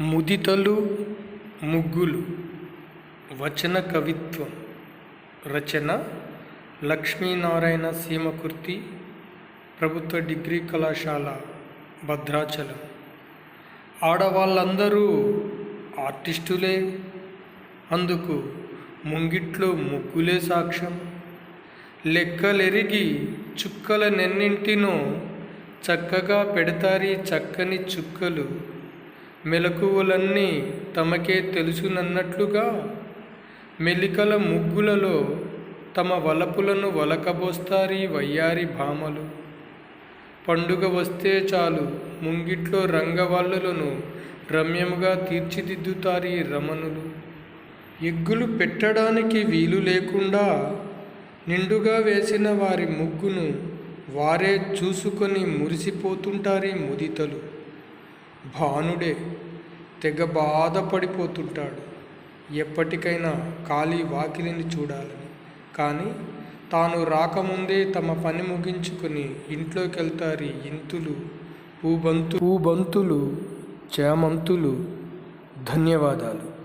ముదితలు ముగ్గులు. వచన కవిత్వం. రచన లక్ష్మీనారాయణ సీమకుర్తి ప్రభుత్వ డిగ్రీ కళాశాల భద్రాచలం. ఆడవాళ్ళందరూ ఆర్టిస్టులే. అందుకు ముంగిట్లో ముగ్గులే సాక్ష్యం. లెక్కలెరిగి చుక్కల నెన్నింటినో చక్కగా పెడతారీ చక్కని చుక్కలు. మెలకువలన్నీ తమకే తెలుసునన్నట్లుగా మెలికల ముగ్గులలో తమ వలపులను వలకబోస్తారీ వయ్యారి భామలు. పండుగ వస్తే చాలు ముంగిట్లో రంగవల్లులను రమ్యముగా తీర్చిదిద్దుతారీ రమణులు. ఎగ్గులు పెట్టడానికి వీలు లేకుండా నిండుగా వేసిన వారి ముగ్గును వారే చూసుకొని మురిసిపోతుంటారీ ముదితలు. భానుడే తెగ బాధపడిపోతుంటాడు. ఎప్పటికైనా ఖాళీ వాకిలిని చూడాలని. కానీ తాను రాకముందే తమ పని ముగించుకొని ఇంట్లోకి వెళ్తారు ఇంతులు పూబంతు పూబంతులు చేమంతులు ధన్యవాదాలు.